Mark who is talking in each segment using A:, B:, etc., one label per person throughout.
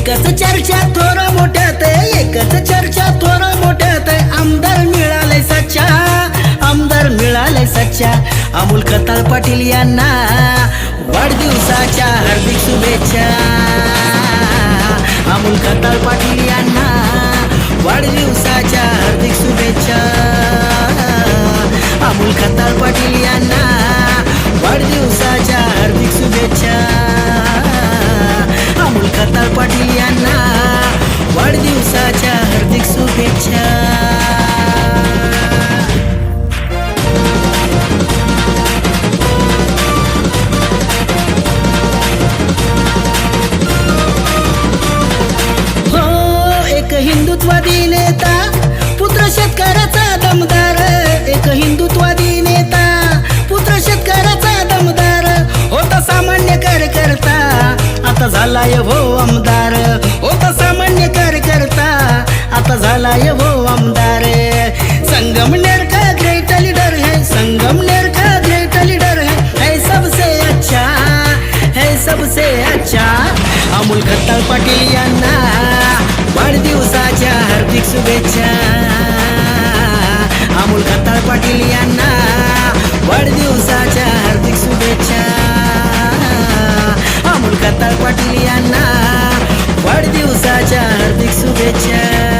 A: एकच चर्चा थोर मोठ्यात एकच चर्चा थोर मोठ्यात आमदार मिळाले सच्चा आमदार मिळाले सच्चा. अमोल खताळ पाटील यांना वाढदिवसाच्या हार्दिक शुभेच्छा. अमोल खताळ पाटील यांना करता. आता झालाय भो आमदार. होता सामान्य कार्यकर्ता आता झालाय भो आमदार. संगमनेर का ग्रेट लीडर है. संगमनेर का ग्रेट लीडर है. है सबसे अच्छा. है सबसे अच्छा. अमोल खत्ताळ पाटील यांना वाढदिवसाच्या हार्दिक शुभेच्छा. अमोल खत्ताळ पाटील यांना हार्दिक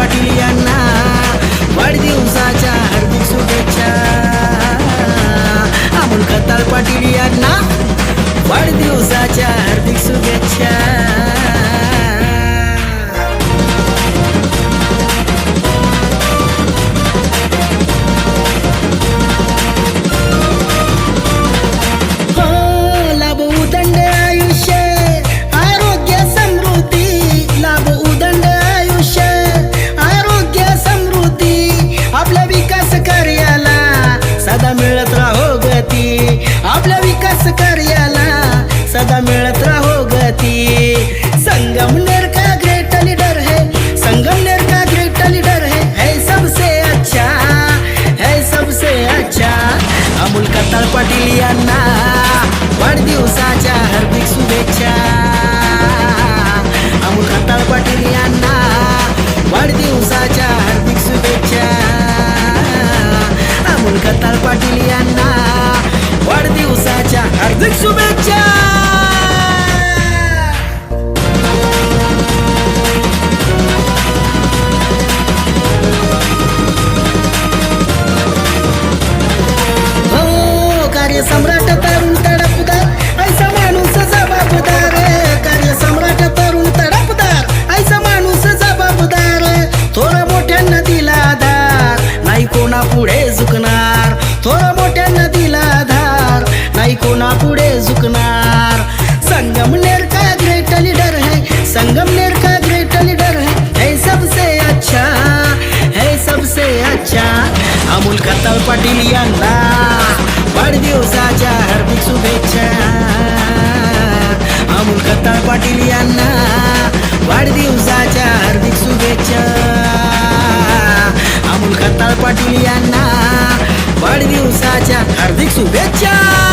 A: अमोल कार्याला सदा मिळत राहो गती. संगमनेर का ग्रेट लीडर है. संगमनेर का ग्रेट लीडर है. है सबसे अच्छा है सबसे अच्छा. अमोल कताळ पाटील यांना वाढदिवसाच्या हार्दिक शुभेच्छा. अमोल कताळ पाटील यांना वाढदिवसाच्या हार्दिक शुभेच्छा. अमोल कताळ पाटील यांना वाढदिवसाच्या हार्दिक शुभेच्छा! हो कार्य सम्राट तरुण तडपदार ऐसा माणूस जबाबदार कार्य सम्राट तरुण तडपदार ऐसा माणूस जबाबदार थोडा मोठ्यांना दिला आधार नाही कोणा पुढे झुकणार. हार्दिक शुभेच्छा!